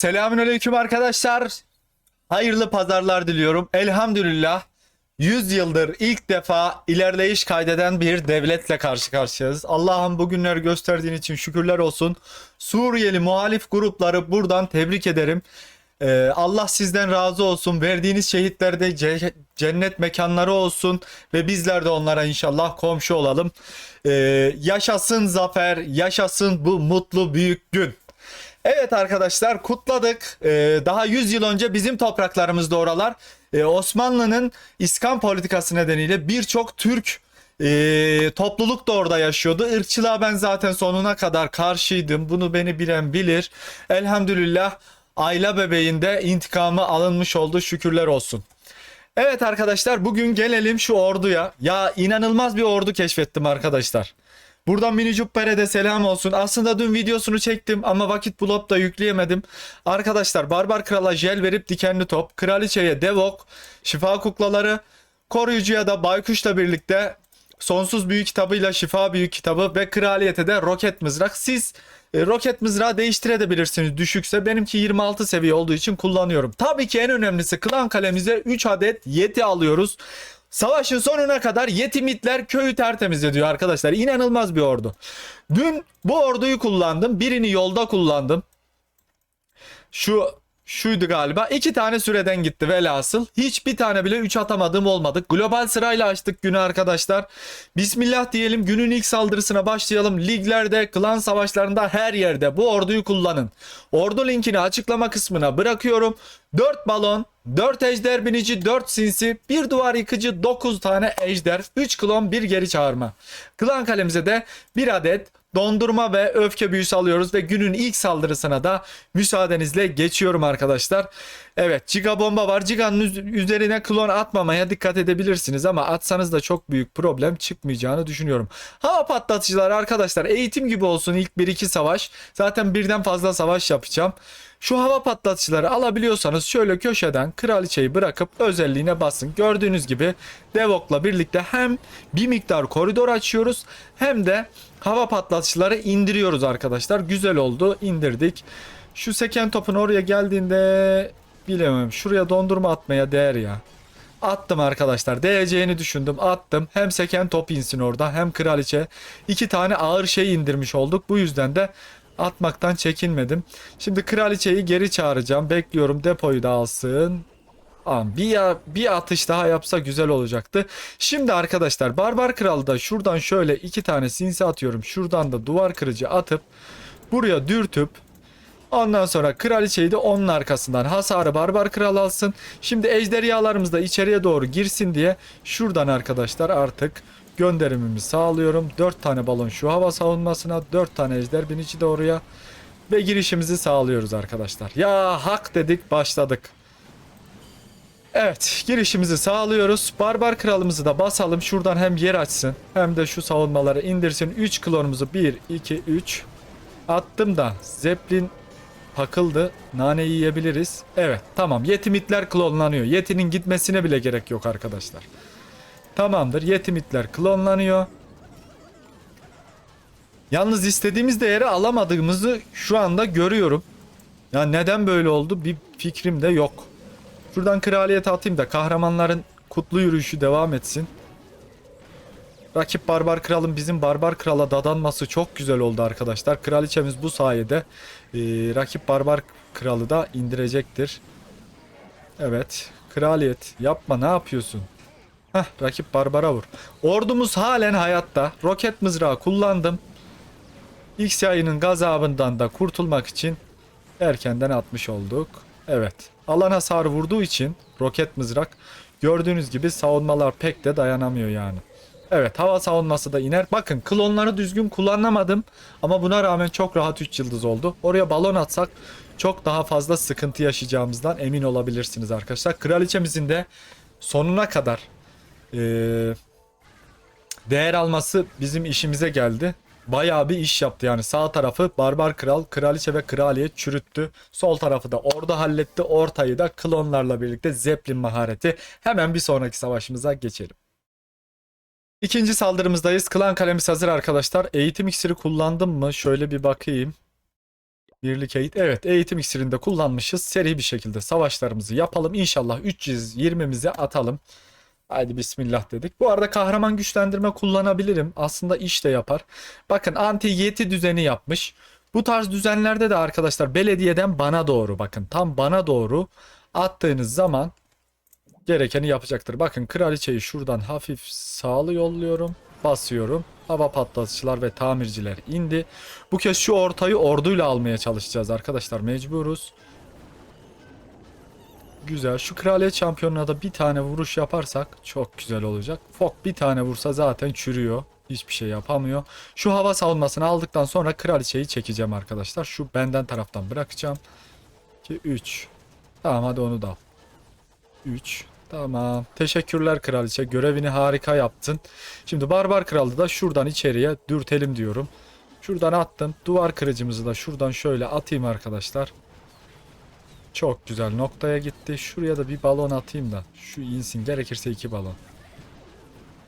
Selamünaleyküm arkadaşlar. Hayırlı pazarlar diliyorum. Elhamdülillah 100 yıldır ilk defa ilerleyiş kaydeden bir devletle karşı karşıyayız. Allah'ım bugünleri gösterdiğin için şükürler olsun. Suriyeli muhalif grupları buradan tebrik ederim. Ee, Allah sizden razı olsun. Verdiğiniz şehitlerde ce- cennet mekanları olsun ve bizler de onlara inşallah komşu olalım. Ee, yaşasın zafer, yaşasın bu mutlu büyük gün. Evet arkadaşlar kutladık. Ee, daha 100 yıl önce bizim topraklarımızda oralar e, Osmanlı'nın İskan politikası nedeniyle birçok Türk e, topluluk da orada yaşıyordu. Irkçılığa ben zaten sonuna kadar karşıydım. Bunu beni bilen bilir. Elhamdülillah Ayla bebeğinde intikamı alınmış oldu. Şükürler olsun. Evet arkadaşlar bugün gelelim şu orduya. Ya inanılmaz bir ordu keşfettim arkadaşlar. Buradan Mini Cübber'e selam olsun. Aslında dün videosunu çektim ama vakit bulup da yükleyemedim. Arkadaşlar Barbar Kral'a jel verip dikenli top, Kraliçe'ye devok, şifa kuklaları, koruyucuya da Baykuş'la birlikte Sonsuz Büyük kitabıyla Şifa Büyük kitabı ve Kraliyete de Roket Mızrak. Siz e, roket mızrağı değiştirebilirsiniz düşükse. Benimki 26 seviye olduğu için kullanıyorum. Tabii ki en önemlisi klan kalemize 3 adet yeti alıyoruz. Savaşın sonuna kadar yetimitler köyü tertemiz ediyor arkadaşlar. İnanılmaz bir ordu. Dün bu orduyu kullandım. Birini yolda kullandım. Şu şuydu galiba. İki tane süreden gitti velhasıl. Hiçbir tane bile 3 atamadığım olmadı. Global sırayla açtık günü arkadaşlar. Bismillah diyelim günün ilk saldırısına başlayalım. Liglerde, klan savaşlarında her yerde bu orduyu kullanın. Ordu linkini açıklama kısmına bırakıyorum. 4 balon, 4 ejder binici, 4 sinsi, 1 duvar yıkıcı, 9 tane ejder, 3 klon, 1 geri çağırma. Klan kalemize de 1 adet dondurma ve öfke büyüsü alıyoruz ve günün ilk saldırısına da müsaadenizle geçiyorum arkadaşlar. Evet Giga bomba var. Giga'nın üz- üzerine klon atmamaya dikkat edebilirsiniz ama atsanız da çok büyük problem çıkmayacağını düşünüyorum. Hava patlatıcılar arkadaşlar eğitim gibi olsun ilk 1-2 savaş. Zaten birden fazla savaş yapacağım. Şu hava patlatıcıları alabiliyorsanız şöyle köşeden kraliçeyi bırakıp özelliğine basın. Gördüğünüz gibi Devok'la birlikte hem bir miktar koridor açıyoruz hem de hava patlatıcıları indiriyoruz arkadaşlar. Güzel oldu indirdik. Şu seken topun oraya geldiğinde bilemem şuraya dondurma atmaya değer ya. Attım arkadaşlar. Değeceğini düşündüm. Attım. Hem seken top insin orada hem kraliçe. İki tane ağır şey indirmiş olduk. Bu yüzden de atmaktan çekinmedim. Şimdi kraliçeyi geri çağıracağım. Bekliyorum depoyu da alsın. Tamam, bir, ya- bir atış daha yapsa güzel olacaktı. Şimdi arkadaşlar Barbar Kral'da şuradan şöyle iki tane sinsi atıyorum. Şuradan da duvar kırıcı atıp buraya dürtüp Ondan sonra kraliçeyi de onun arkasından hasarı barbar kral alsın. Şimdi ejderhalarımız da içeriye doğru girsin diye şuradan arkadaşlar artık gönderimimi sağlıyorum. 4 tane balon şu hava savunmasına 4 tane ejder binici de oraya ve girişimizi sağlıyoruz arkadaşlar. Ya hak dedik başladık. Evet girişimizi sağlıyoruz. Barbar kralımızı da basalım. Şuradan hem yer açsın hem de şu savunmaları indirsin. 3 klonumuzu 1, 2, 3 attım da Zeppelin takıldı. Nane yiyebiliriz. Evet tamam yetimitler klonlanıyor. Yetinin gitmesine bile gerek yok arkadaşlar. Tamamdır yetimitler klonlanıyor. Yalnız istediğimiz değeri alamadığımızı şu anda görüyorum. Ya neden böyle oldu bir fikrim de yok. Şuradan kraliyete atayım da kahramanların kutlu yürüyüşü devam etsin. Rakip barbar kralın bizim barbar krala dadanması çok güzel oldu arkadaşlar. Kraliçemiz bu sayede e, rakip barbar kralı da indirecektir. Evet. Kraliyet yapma ne yapıyorsun? Heh rakip barbara vur. Ordumuz halen hayatta. Roket mızrağı kullandım. X yayının gazabından da kurtulmak için erkenden atmış olduk. Evet. Alan hasar vurduğu için roket mızrak gördüğünüz gibi savunmalar pek de dayanamıyor yani. Evet hava savunması da iner. Bakın klonları düzgün kullanamadım ama buna rağmen çok rahat 3 yıldız oldu. Oraya balon atsak çok daha fazla sıkıntı yaşayacağımızdan emin olabilirsiniz arkadaşlar. Kraliçemizin de sonuna kadar eee, değer alması bizim işimize geldi. Bayağı bir iş yaptı yani sağ tarafı barbar kral, kraliçe ve kraliyet çürüttü. Sol tarafı da orada halletti. Ortayı da klonlarla birlikte zeplin mahareti. Hemen bir sonraki savaşımıza geçelim. İkinci saldırımızdayız. Klan kalemiz hazır arkadaşlar. Eğitim iksiri kullandım mı? Şöyle bir bakayım. Birlik eğit. Evet eğitim iksirinde kullanmışız. Seri bir şekilde savaşlarımızı yapalım. İnşallah 320'mizi atalım. Haydi bismillah dedik. Bu arada kahraman güçlendirme kullanabilirim. Aslında iş de yapar. Bakın anti yeti düzeni yapmış. Bu tarz düzenlerde de arkadaşlar belediyeden bana doğru bakın. Tam bana doğru attığınız zaman gerekeni yapacaktır. Bakın kraliçeyi şuradan hafif sağlı yolluyorum. Basıyorum. Hava patlatıcılar ve tamirciler indi. Bu kez şu ortayı orduyla almaya çalışacağız arkadaşlar. Mecburuz. Güzel. Şu kraliyet şampiyonuna da bir tane vuruş yaparsak çok güzel olacak. Fok bir tane vursa zaten çürüyor. Hiçbir şey yapamıyor. Şu hava savunmasını aldıktan sonra kraliçeyi çekeceğim arkadaşlar. Şu benden taraftan bırakacağım. 2 3. Tamam hadi onu da al. 3. Tamam. Teşekkürler kraliçe. Görevini harika yaptın. Şimdi barbar kralı da şuradan içeriye dürtelim diyorum. Şuradan attım. Duvar kırıcımızı da şuradan şöyle atayım arkadaşlar. Çok güzel noktaya gitti. Şuraya da bir balon atayım da. Şu insin. Gerekirse iki balon.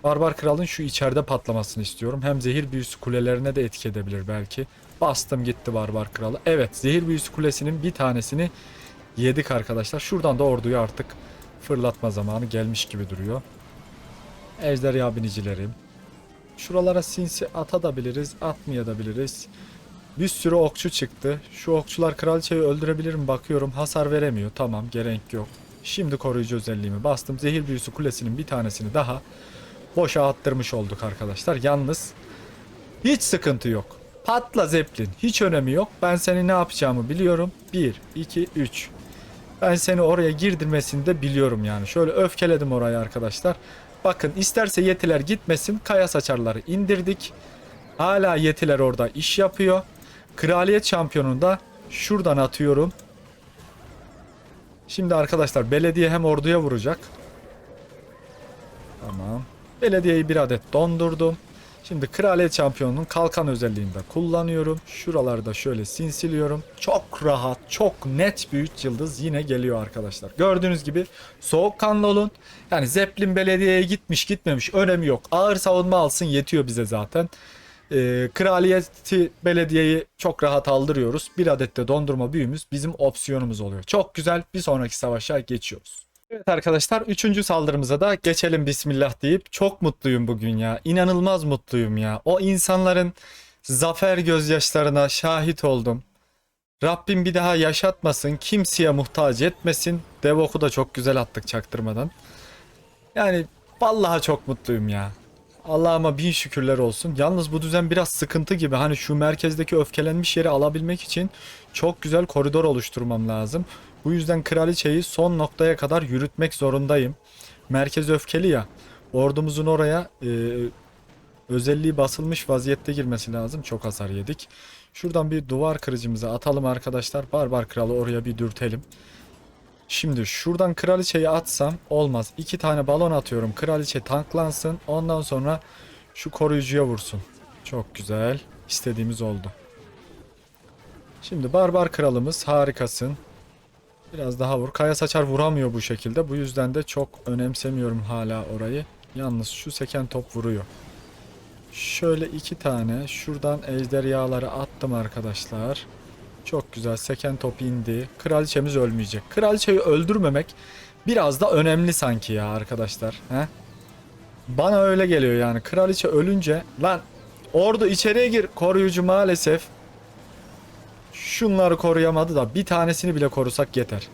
Barbar kralın şu içeride patlamasını istiyorum. Hem zehir büyüsü kulelerine de etki edebilir belki. Bastım gitti barbar kralı. Evet zehir büyüsü kulesinin bir tanesini yedik arkadaşlar. Şuradan da orduyu artık fırlatma zamanı gelmiş gibi duruyor. Ejderha binicilerim. Şuralara sinsi atabiliriz, atmayabiliriz. Bir sürü okçu çıktı. Şu okçular kraliçeyi öldürebilir mi bakıyorum. Hasar veremiyor. Tamam gerek yok. Şimdi koruyucu özelliğimi bastım. Zehir büyüsü kulesinin bir tanesini daha boşa attırmış olduk arkadaşlar. Yalnız hiç sıkıntı yok. Patla Zeppelin. Hiç önemi yok. Ben seni ne yapacağımı biliyorum. 1, 2, 3. Ben seni oraya girdirmesini de biliyorum yani. Şöyle öfkeledim orayı arkadaşlar. Bakın isterse yetiler gitmesin. Kaya saçarları indirdik. Hala yetiler orada iş yapıyor. Kraliyet şampiyonunu da şuradan atıyorum. Şimdi arkadaşlar belediye hem orduya vuracak. Tamam. Belediyeyi bir adet dondurdum. Şimdi kraliyet şampiyonunun kalkan özelliğini de kullanıyorum. Şuralarda şöyle sinsiliyorum. Çok rahat, çok net bir 3 yıldız yine geliyor arkadaşlar. Gördüğünüz gibi soğukkanlı olun. Yani Zeppelin belediyeye gitmiş gitmemiş önemi yok. Ağır savunma alsın yetiyor bize zaten. Ee, kraliyeti belediyeyi çok rahat aldırıyoruz. Bir adet de dondurma büyümüz bizim opsiyonumuz oluyor. Çok güzel bir sonraki savaşa geçiyoruz. Evet arkadaşlar 3. saldırımıza da geçelim bismillah deyip çok mutluyum bugün ya. İnanılmaz mutluyum ya. O insanların zafer gözyaşlarına şahit oldum. Rabbim bir daha yaşatmasın, kimseye muhtaç etmesin. Devok'u da çok güzel attık çaktırmadan. Yani vallahi çok mutluyum ya. Allah'ıma bin şükürler olsun. Yalnız bu düzen biraz sıkıntı gibi. Hani şu merkezdeki öfkelenmiş yeri alabilmek için çok güzel koridor oluşturmam lazım. Bu yüzden kraliçeyi son noktaya kadar yürütmek zorundayım. Merkez öfkeli ya. Ordumuzun oraya e, özelliği basılmış vaziyette girmesi lazım. Çok hasar yedik. Şuradan bir duvar kırıcımızı atalım arkadaşlar. Barbar kralı oraya bir dürtelim. Şimdi şuradan kraliçeyi atsam olmaz. İki tane balon atıyorum. Kraliçe tanklansın. Ondan sonra şu koruyucuya vursun. Çok güzel. İstediğimiz oldu. Şimdi barbar kralımız harikasın. Biraz daha vur. Kaya saçar vuramıyor bu şekilde. Bu yüzden de çok önemsemiyorum hala orayı. Yalnız şu seken top vuruyor. Şöyle iki tane şuradan ejderhaları attım arkadaşlar. Çok güzel seken top indi. Kraliçemiz ölmeyecek. Kraliçeyi öldürmemek biraz da önemli sanki ya arkadaşlar. He? Bana öyle geliyor yani. Kraliçe ölünce lan ordu içeriye gir. Koruyucu maalesef şunları koruyamadı da bir tanesini bile korusak yeter.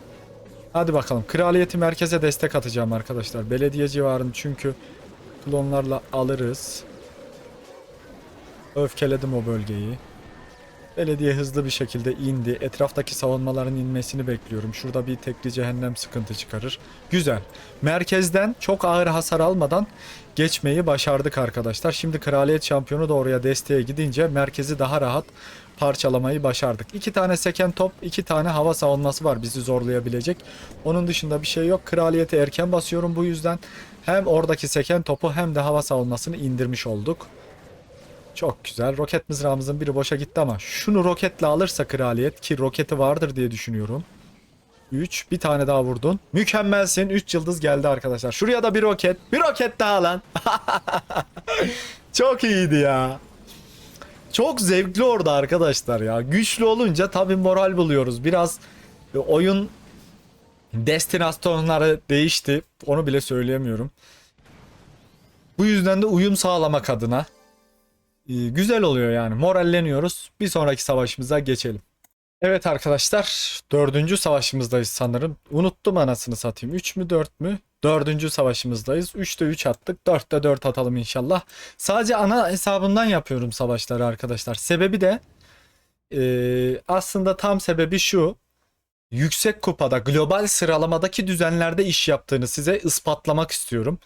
Hadi bakalım. Kraliyeti merkeze destek atacağım arkadaşlar. Belediye civarını çünkü klonlarla alırız. Öfkeledim o bölgeyi. Belediye hızlı bir şekilde indi. Etraftaki savunmaların inmesini bekliyorum. Şurada bir tekli cehennem sıkıntı çıkarır. Güzel. Merkezden çok ağır hasar almadan geçmeyi başardık arkadaşlar. Şimdi kraliyet şampiyonu da oraya desteğe gidince merkezi daha rahat parçalamayı başardık. İki tane seken top, iki tane hava savunması var bizi zorlayabilecek. Onun dışında bir şey yok. Kraliyeti erken basıyorum bu yüzden. Hem oradaki seken topu hem de hava savunmasını indirmiş olduk. Çok güzel. Roket mızrağımızın biri boşa gitti ama şunu roketle alırsa kraliyet ki roketi vardır diye düşünüyorum. 3. Bir tane daha vurdun. Mükemmelsin. 3 yıldız geldi arkadaşlar. Şuraya da bir roket. Bir roket daha lan. Çok iyiydi ya. Çok zevkli orada arkadaşlar ya. Güçlü olunca tabii moral buluyoruz. Biraz e, oyun destinasyonları değişti. Onu bile söyleyemiyorum. Bu yüzden de uyum sağlamak adına güzel oluyor yani. Moralleniyoruz. Bir sonraki savaşımıza geçelim. Evet arkadaşlar dördüncü savaşımızdayız sanırım. Unuttum anasını satayım. 3 mü 4 mü? Dördüncü savaşımızdayız. 3'te 3 attık. 4'te 4 atalım inşallah. Sadece ana hesabından yapıyorum savaşları arkadaşlar. Sebebi de e, aslında tam sebebi şu. Yüksek kupada global sıralamadaki düzenlerde iş yaptığını size ispatlamak istiyorum.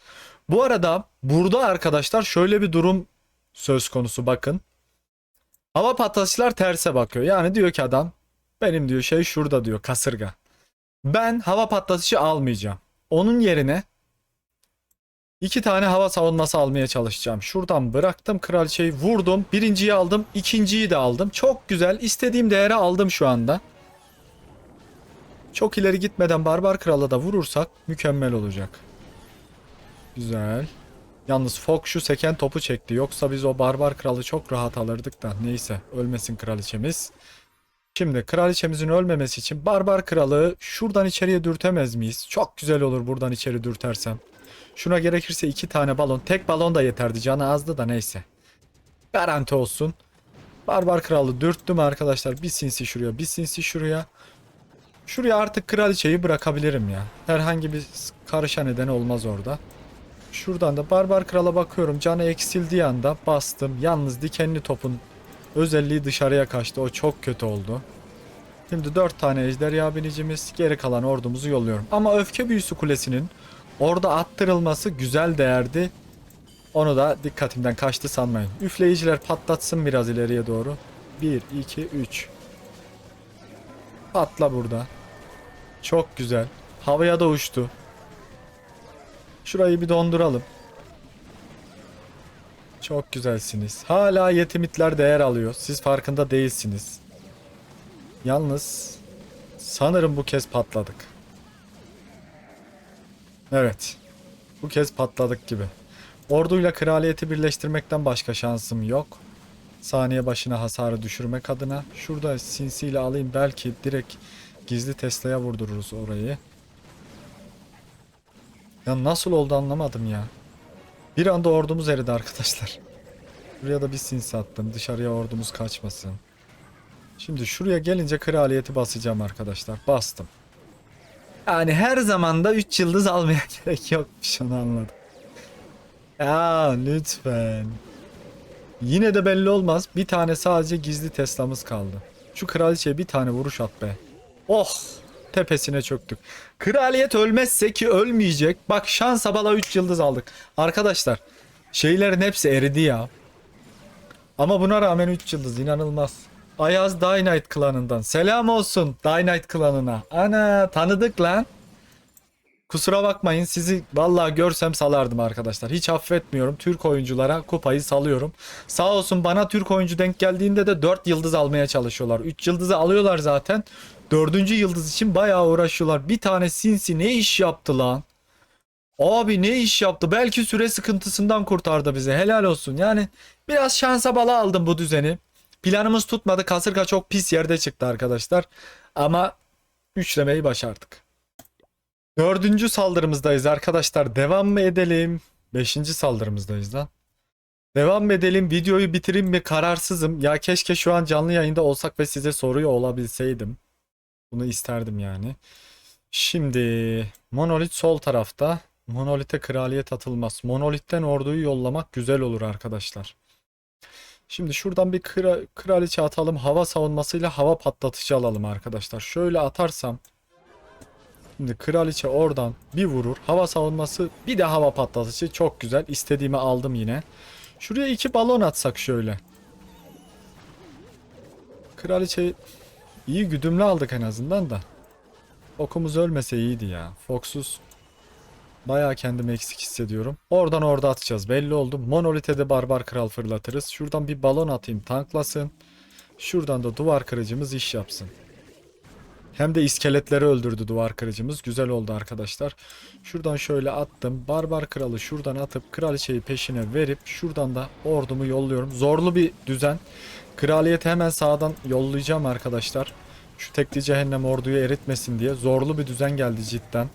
Bu arada burada arkadaşlar şöyle bir durum söz konusu bakın. Hava patlatışlar terse bakıyor. Yani diyor ki adam benim diyor şey şurada diyor kasırga. Ben hava patlatıcı almayacağım. Onun yerine iki tane hava savunması almaya çalışacağım. Şuradan bıraktım kraliçeyi vurdum. Birinciyi aldım. ikinciyi de aldım. Çok güzel. İstediğim değeri aldım şu anda. Çok ileri gitmeden Barbar Kral'a da vurursak mükemmel olacak. Güzel. Yalnız Fok şu seken topu çekti. Yoksa biz o Barbar Kral'ı çok rahat alırdık da. Neyse ölmesin kraliçemiz. Şimdi kraliçemizin ölmemesi için Barbar Kralı şuradan içeriye dürtemez miyiz? Çok güzel olur buradan içeri dürtersem. Şuna gerekirse iki tane balon. Tek balon da yeterdi. Canı azdı da neyse. Garanti olsun. Barbar Kralı dürttüm arkadaşlar. Bir sinsi şuraya, bir sinsi şuraya. Şuraya artık kraliçeyi bırakabilirim ya. Herhangi bir karışa neden olmaz orada. Şuradan da Barbar Kral'a bakıyorum. Canı eksildiği anda bastım. Yalnız dikenli topun özelliği dışarıya kaçtı. O çok kötü oldu. Şimdi 4 tane ejderha binicimiz. Geri kalan ordumuzu yolluyorum. Ama öfke büyüsü kulesinin orada attırılması güzel değerdi. Onu da dikkatimden kaçtı sanmayın. Üfleyiciler patlatsın biraz ileriye doğru. 1, 2, 3. Patla burada. Çok güzel. Havaya da uçtu. Şurayı bir donduralım. Çok güzelsiniz. Hala yetimitler değer alıyor. Siz farkında değilsiniz. Yalnız sanırım bu kez patladık. Evet. Bu kez patladık gibi. Orduyla kraliyeti birleştirmekten başka şansım yok. Saniye başına hasarı düşürmek adına. Şurada sinsiyle alayım belki direkt gizli Tesla'ya vurdururuz orayı. Ya nasıl oldu anlamadım ya. Bir anda ordumuz eridi arkadaşlar. Buraya da bir sinsi attım. Dışarıya ordumuz kaçmasın. Şimdi şuraya gelince kraliyeti basacağım arkadaşlar. Bastım. Yani her zaman da 3 yıldız almaya gerek yokmuş onu anladım. Ya lütfen. Yine de belli olmaz. Bir tane sadece gizli Tesla'mız kaldı. Şu kraliçeye bir tane vuruş at be. Oh! Tepesine çöktük. Kraliyet ölmezse ki ölmeyecek. Bak şansa bala 3 yıldız aldık. Arkadaşlar şeylerin hepsi eridi ya. Ama buna rağmen 3 yıldız inanılmaz. Ayaz Dynite klanından. Selam olsun Dynite klanına. Ana tanıdık lan. Kusura bakmayın sizi vallahi görsem salardım arkadaşlar. Hiç affetmiyorum. Türk oyunculara kupayı salıyorum. Sağ olsun bana Türk oyuncu denk geldiğinde de 4 yıldız almaya çalışıyorlar. 3 yıldızı alıyorlar zaten. 4. yıldız için bayağı uğraşıyorlar. Bir tane sinsi ne iş yaptı lan? Abi ne iş yaptı? Belki süre sıkıntısından kurtardı bizi. Helal olsun. Yani biraz şansa bala aldım bu düzeni. Planımız tutmadı. Kasırga çok pis yerde çıktı arkadaşlar. Ama üçlemeyi başardık. Dördüncü saldırımızdayız arkadaşlar. Devam mı edelim? Beşinci saldırımızdayız lan. Devam edelim? Videoyu bitireyim mi? Kararsızım. Ya keşke şu an canlı yayında olsak ve size soruyor olabilseydim. Bunu isterdim yani. Şimdi Monolit sol tarafta. Monolit'e kraliyet atılmaz. Monolit'ten orduyu yollamak güzel olur arkadaşlar. Şimdi şuradan bir kra kraliçe atalım. Hava savunmasıyla hava patlatıcı alalım arkadaşlar. Şöyle atarsam Şimdi kraliçe oradan bir vurur. Hava savunması bir de hava patlatıcı. Çok güzel. İstediğimi aldım yine. Şuraya iki balon atsak şöyle. Kraliçe iyi güdümlü aldık en azından da. Okumuz ölmese iyiydi ya. Fox'uz. Bayağı kendimi eksik hissediyorum. Oradan orada atacağız. Belli oldu. Monolit'e de barbar kral fırlatırız. Şuradan bir balon atayım tanklasın. Şuradan da duvar kırıcımız iş yapsın. Hem de iskeletleri öldürdü duvar kırıcımız. Güzel oldu arkadaşlar. Şuradan şöyle attım. Barbar kralı şuradan atıp kraliçeyi peşine verip şuradan da ordumu yolluyorum. Zorlu bir düzen. Kraliyeti hemen sağdan yollayacağım arkadaşlar. Şu tekli cehennem orduyu eritmesin diye. Zorlu bir düzen geldi cidden.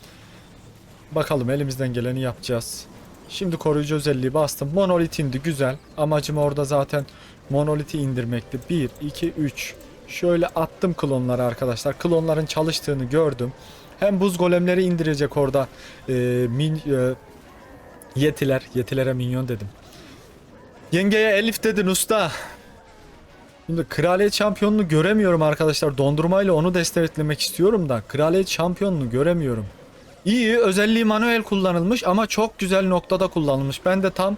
Bakalım elimizden geleni yapacağız. Şimdi koruyucu özelliği bastım. Monolit indi güzel. Amacım orada zaten monoliti indirmekti. 1, 2, 3. Şöyle attım klonları arkadaşlar. Klonların çalıştığını gördüm. Hem buz golemleri indirecek orada. e, min, e, yetiler. Yetilere minyon dedim. Yengeye Elif dedin usta. Şimdi kraliyet şampiyonunu göremiyorum arkadaşlar. Dondurmayla onu desteklemek istiyorum da. Kraliyet şampiyonunu göremiyorum. İyi özelliği manuel kullanılmış ama çok güzel noktada kullanılmış. Ben de tam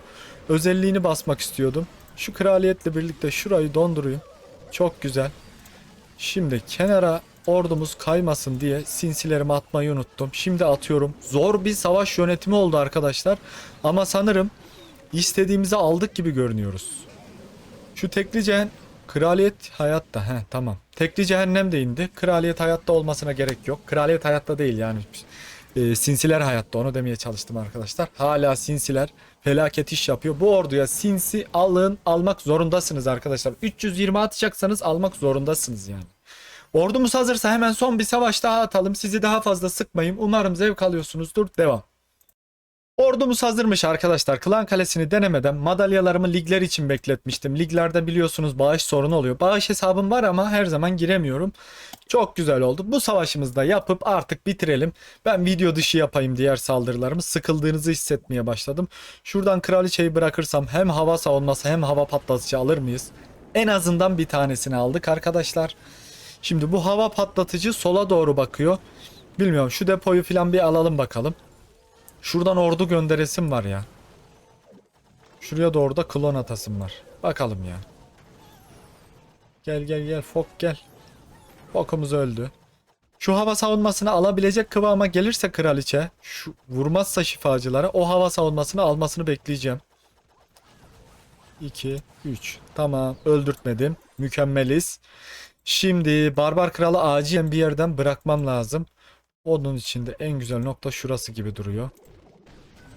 özelliğini basmak istiyordum. Şu kraliyetle birlikte şurayı dondurayım. Çok güzel. Şimdi kenara ordumuz kaymasın diye sinsilerimi atmayı unuttum. Şimdi atıyorum. Zor bir savaş yönetimi oldu arkadaşlar. Ama sanırım istediğimizi aldık gibi görünüyoruz. Şu tekli cehen... Kraliyet hayatta. He tamam. Tekli cehennem de indi. Kraliyet hayatta olmasına gerek yok. Kraliyet hayatta değil yani. E, sinsiler hayatta onu demeye çalıştım arkadaşlar. Hala sinsiler felaket iş yapıyor. Bu orduya sinsi alın almak zorundasınız arkadaşlar. 320 atacaksanız almak zorundasınız yani. Ordumuz hazırsa hemen son bir savaş daha atalım. Sizi daha fazla sıkmayayım. Umarım zevk alıyorsunuzdur. Devam. Ordumuz hazırmış arkadaşlar. Klan Kalesi'ni denemeden madalyalarımı ligler için bekletmiştim. Liglerde biliyorsunuz bağış sorunu oluyor. Bağış hesabım var ama her zaman giremiyorum. Çok güzel oldu. Bu savaşımızı da yapıp artık bitirelim. Ben video dışı yapayım diğer saldırılarımı. Sıkıldığınızı hissetmeye başladım. Şuradan kraliçeyi bırakırsam hem hava savunması hem hava patlatıcı alır mıyız? En azından bir tanesini aldık arkadaşlar. Şimdi bu hava patlatıcı sola doğru bakıyor. Bilmiyorum şu depoyu falan bir alalım bakalım. Şuradan ordu gönderesim var ya. Şuraya doğru da klon atasım var. Bakalım ya. Gel gel gel Fok gel. Fokumuz öldü. Şu hava savunmasını alabilecek kıvama gelirse kraliçe, şu vurmazsa şifacılara o hava savunmasını almasını bekleyeceğim. 2 3 Tamam, öldürtmedim. Mükemmeliz. Şimdi barbar kralı acilen bir yerden bırakmam lazım. Onun içinde en güzel nokta şurası gibi duruyor.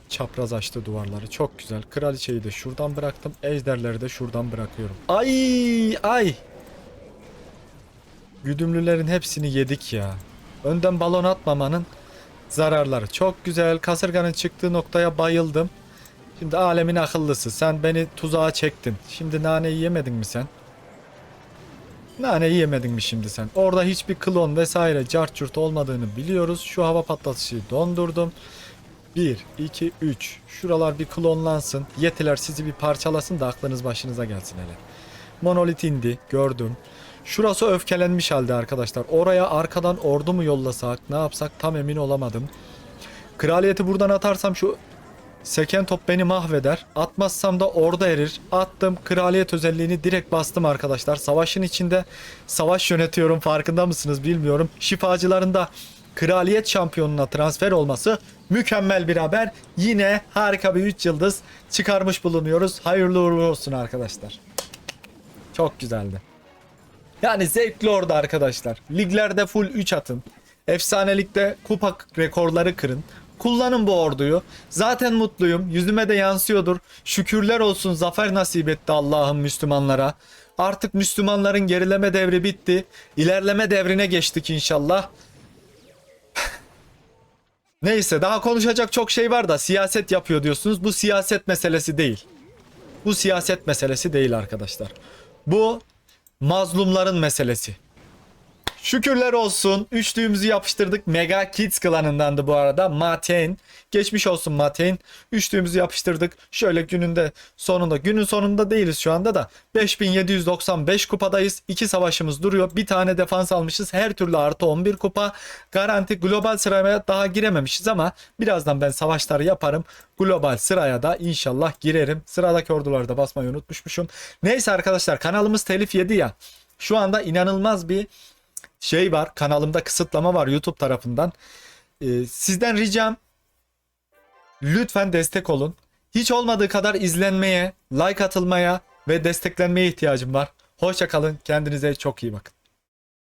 Çapraz açtı duvarları. Çok güzel. Kraliçeyi de şuradan bıraktım. Ejderleri de şuradan bırakıyorum. Ay ay. Güdümlülerin hepsini yedik ya. Önden balon atmamanın zararları. Çok güzel. Kasırganın çıktığı noktaya bayıldım. Şimdi alemin akıllısı. Sen beni tuzağa çektin. Şimdi naneyi yemedin mi sen? Naneyi yemedin mi şimdi sen? Orada hiçbir klon vesaire cart curt olmadığını biliyoruz. Şu hava patlatıcıyı dondurdum. 1, 2, 3. Şuralar bir klonlansın. Yetiler sizi bir parçalasın da aklınız başınıza gelsin hele. Monolit indi. Gördüm. Şurası öfkelenmiş halde arkadaşlar. Oraya arkadan ordu mu yollasak ne yapsak tam emin olamadım. Kraliyeti buradan atarsam şu Seken top beni mahveder. Atmazsam da orada erir. Attım. Kraliyet özelliğini direkt bastım arkadaşlar. Savaşın içinde savaş yönetiyorum. Farkında mısınız bilmiyorum. Şifacıların da kraliyet şampiyonuna transfer olması mükemmel bir haber. Yine harika bir 3 yıldız çıkarmış bulunuyoruz. Hayırlı uğurlu olsun arkadaşlar. Çok güzeldi. Yani zevkli orada arkadaşlar. Liglerde full 3 atın. Efsanelikte kupa rekorları kırın. Kullanın bu orduyu. Zaten mutluyum. Yüzüme de yansıyordur. Şükürler olsun zafer nasip etti Allah'ım Müslümanlara. Artık Müslümanların gerileme devri bitti. İlerleme devrine geçtik inşallah. Neyse daha konuşacak çok şey var da siyaset yapıyor diyorsunuz. Bu siyaset meselesi değil. Bu siyaset meselesi değil arkadaşlar. Bu mazlumların meselesi. Şükürler olsun. Üçlüğümüzü yapıştırdık. Mega Kids klanındandı bu arada. Matein. Geçmiş olsun Matein. Üçlüğümüzü yapıştırdık. Şöyle gününde sonunda. Günün sonunda değiliz şu anda da. 5795 kupadayız. İki savaşımız duruyor. Bir tane defans almışız. Her türlü artı 11 kupa. Garanti global sıraya daha girememişiz ama birazdan ben savaşları yaparım. Global sıraya da inşallah girerim. Sıradaki ordularda basmayı unutmuşmuşum. Neyse arkadaşlar kanalımız telif yedi ya. Şu anda inanılmaz bir şey var. Kanalımda kısıtlama var YouTube tarafından. Ee, sizden ricam lütfen destek olun. Hiç olmadığı kadar izlenmeye, like atılmaya ve desteklenmeye ihtiyacım var. Hoşça kalın. Kendinize çok iyi bakın.